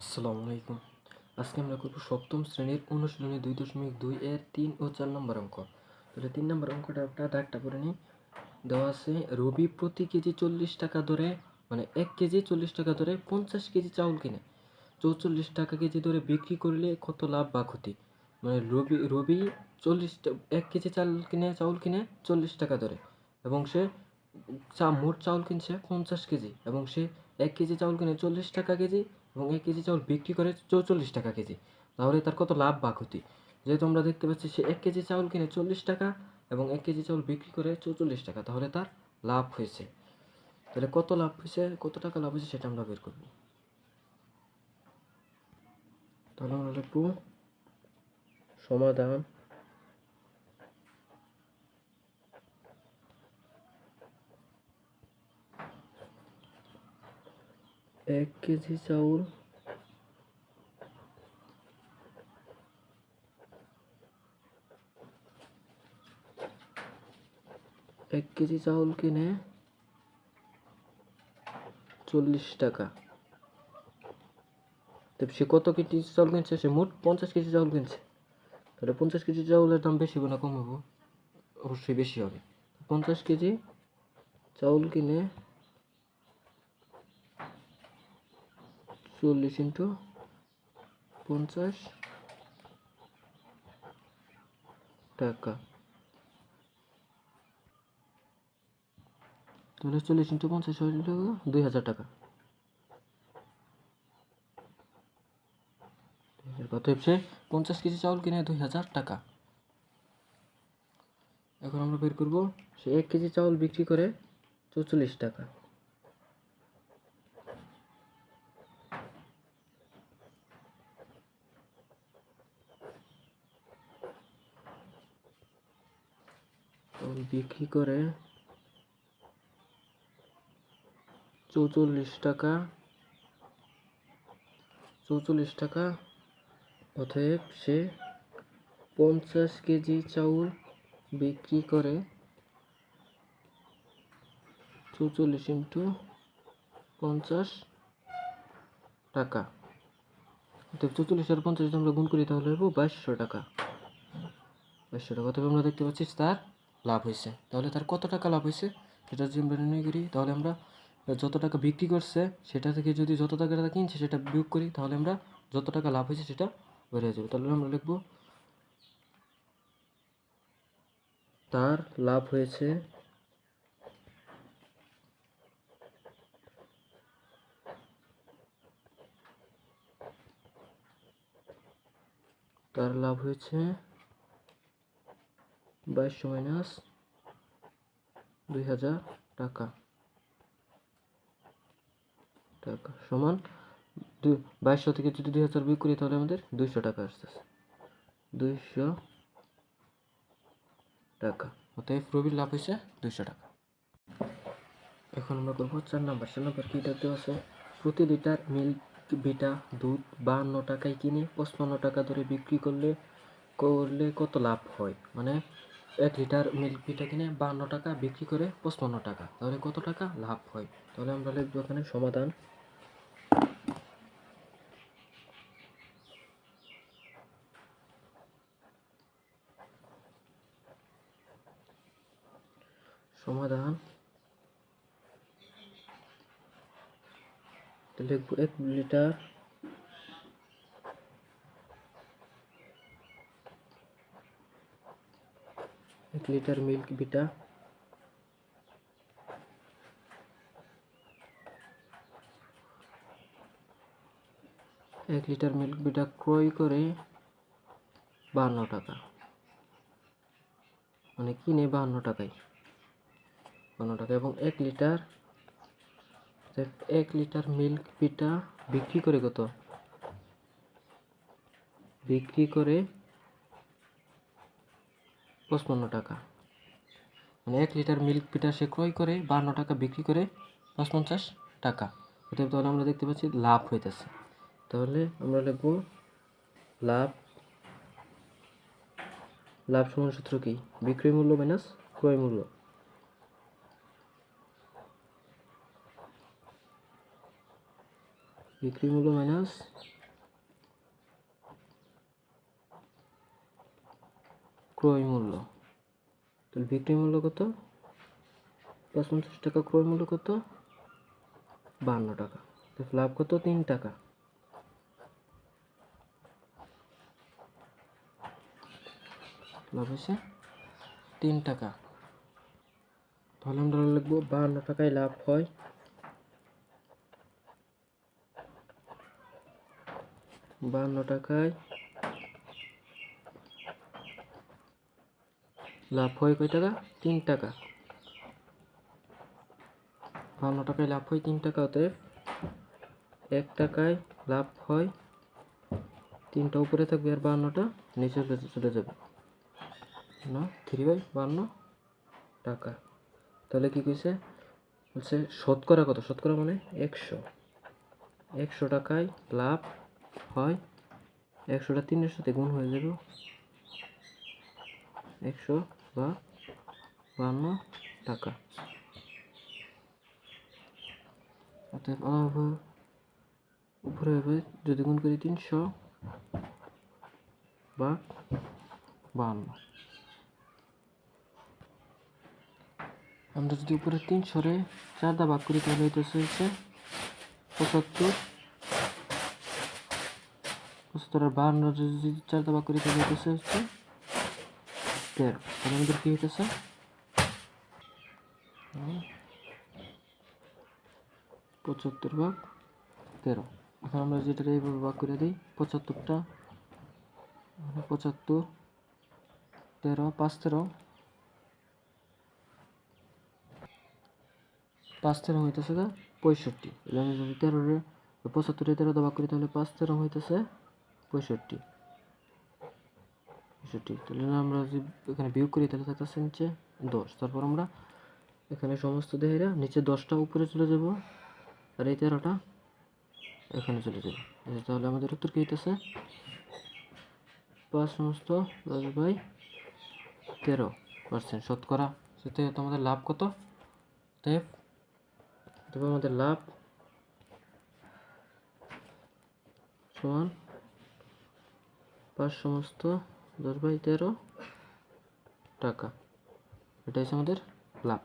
আসসালামু আলাইকুম। আজকে আমরা করব সপ্তম শ্রেণির অনুশীলনী দুই দশমিক দুই এর তিন ও চার নম্বর অঙ্ক। তাহলে তিন নম্বর অঙ্কটা একটা দাগটা করে নিই দেওয়া আছে, রবি প্রতি কেজি চল্লিশ টাকা ধরে মানে এক কেজি চল্লিশ টাকা ধরে পঞ্চাশ কেজি চাউল কিনে। চৌচল্লিশ টাকা কেজি দরে বিক্রি করলে কত লাভ বা ক্ষতি? মানে রবি রবি চল্লিশ এক কেজি চাল কিনে, চাউল কিনে চল্লিশ টাকা ধরে। এবং সে চা, মোট চাউল কিনছে পঞ্চাশ কেজি। এবং সে এক কেজি চাউল কিনে চল্লিশ টাকা কেজি এবং এক কেজি চাউল বিক্রি করে চৌচল্লিশ টাকা কেজি। তাহলে তার কত লাভ বা ক্ষতি? যেহেতু আমরা দেখতে পাচ্ছি সে এক কেজি চাউল কিনে চল্লিশ টাকা এবং এক কেজি চাউল বিক্রি করে চৌচল্লিশ টাকা, তাহলে তার লাভ হয়েছে। তাহলে কত লাভ হয়েছে, কত টাকা লাভ হয়েছে সেটা আমরা বের করব। তাহলে আমরা লিখব সমাধান এক কেজি চাউল। এক কেজি চাউল কিনে চল্লিশ টাকা। সে কত কেজি চাউল কিনছে? সে মোট পঞ্চাশ কেজি চাউল কিনছে। তাহলে পঞ্চাশ কেজি চাউলের দাম বেশি হবে না কম হবে অবশ্যই বেশি হবে। পঞ্চাশ কেজি চাউল কিনে চল্লিশ ইন্টু পঞ্চাশ টাকা। তাহলে চল্লিশ ইন্টু পঞ্চাশ হইল দুই হাজার টাকা। কত হচ্ছে পঞ্চাশ কেজি চাউল কিনে দুই হাজার টাকা। এখন আমরা বের করব, সে এক কেজি চাউল বিক্রি করে চৌচল্লিশ টাকা। বিক্রি করে চৌচল্লিশ টাকা চৌচল্লিশ টাকা। অতএব সে পঞ্চাশ কেজি চাউল বিক্রি করে চৌচল্লিশ ইন্টু পঞ্চাশ টাকা। অতএব চৌচল্লিশ আর পঞ্চাশ আমরা গুণ করি তাহলে হব বাইশশো টাকা। বাইশশো টাকা। অতএব আমরা দেখতে পাচ্ছি তার লাভ হয়েছে। তাহলে তার কত টাকা লাভ হয়েছে সেটা যদি আমরা নির্ণয় করি, তাহলে আমরা যত টাকা বিক্রি করছে, সেটা থেকে যদি যত টাকা কিনছে সেটা বিয়োগ করি, তাহলে আমরা যত টাকা লাভ হয়েছে সেটা বেড়ে যাবে। তাহলে আমরা লিখব, তার লাভ হয়েছে তার লাভ হয়েছে বাইশশো মাইনাস দুই হাজার টাকা। টাকা সমান বাইশশো থেকে যদি দুই হাজার বিয়োগ করি তাহলে আমাদের দুইশো টাকা আসতেছে। দুইশো টাকা। অতএব রবির লাভ হয়েছে দুইশো টাকা। এখন আমরা করব চার নাম্বার। চার নাম্বার কী? দেখতে আছে। প্রতি লিটার মিল্ক বিটা দুধ বাহান্ন টাকায় কিনে পঁচপান্ন টাকা ধরে বিক্রি করলে করলে কত লাভ হয়? মানে এক লিটার মিল্ক বিটা কিনে বাহান্ন টাকা বিক্রি করে পঁচপান্ন টাকা। তাহলে কত টাকা? লাভ হয়। তাহলে আমরা লিখব এখানে সমাধান। সমাধান। লিখব এক লিটার এক লিটার মিল্ক বিটা এক লিটার মিল্ক বিটা ক্রয় করে বাহান্ন টাকা। মানে কিনে বাহান্ন টাকায়। বাহান্ন টাকা এবং এক লিটার এক লিটার মিল্ক পিঠা বিক্রি করে কত? বিক্রি করে পঁচপান্ন টাকা। মানে এক লিটার মিল্ক পিঠা সে ক্রয় করে, বান্ন টাকা বিক্রি করে পঞ্চাশ টাকা। অতএব তাহলে আমরা দেখতে পাচ্ছি লাভ হইতেছে। তাহলে আমরা লিখব লাভ লাভ সমান সূত্র কি? বিক্রয় মূল্য মাইনাস ক্রয় মূল্য। বিক্রি মূল্য মাইনাস ক্রয় মূল্য। তাহলে বিক্রি মূল্য কত? পঁচপঞ্চাশ টাকা ক্রয় মূল্য কত? বান্ন টাকা। তো লাভ কত? তিন টাকা। লাভ হয়েছে তিন টাকা। তাহলে আমরা লিখব বান্ন টাকায় লাভ হয়। বান্ন টাকায় লাভ হয় কয় টাকা? তিন টাকা। বান্ন টাকায় লাভ হয় তিন টাকা, অতএব এক টাকায় লাভ হয় তিনটা উপরে থাকবে আর বান্নটা কাছে চলে যাবে। না, থ্রি বাই বান্ন টাকা। তাহলে কি কইছে? বলছে শতকরা কত? শতকরা মানে একশো। একশো টাকায় লাভ হয় একশোটা তিনের সাথে গুণ হয়ে যাবে। একশো বা বান্ন টাকা। অতএব লাভ উপরে হবে যদি গুণ করি তিনশো বা বান্ন আমরা যদি উপরে তিনশোরে চার দা ভাগ করি তাহলে হইতেছে হচ্ছে পঁচাত্তর। পঁচাত্তর আর বাহান্ন যদি চার দা ভাগ করি তাহলে হইতেছে হচ্ছে তেরো তাহলে আমাদের কি হইতেছে পঁচাত্তর ভাগ তেরো। এখন আমরা যেটা এইভাবে ভাগ করে দিই, পঁচাত্তরটা মানে পঁচাত্তর, তেরো, পাঁচ তেরো। পাঁচ তেরো হইতেছে গা পঁয়ষট্টি। তেরোরে, পঁচাত্তরে তেরো ভাগ করি তাহলে পাঁচ তেরো হইতেছে পঁয়ষট্টি। পঁয়ষট্টি তাহলে আমরা যদি এখানে বিয়োগ করি, তাহলে থাকতেছে নিচে দশ। তারপর আমরা এখানে সমস্ত দেহেরা নিচে দশটা উপরে চলে যাব, আর এই তেরোটা এখানে চলে যাবে। তাহলে আমাদের উত্তর কি হইতেছে? পাঁচ সমস্ত দশ বাই তেরো পার্সেন্ট শতকরা। সেটা তোমাদের লাভ কত? তবে আমাদের লাভ সমান পাঁচ সমস্ত দশ বাই তেরো টাকা। এটা হচ্ছে আমাদের লাভ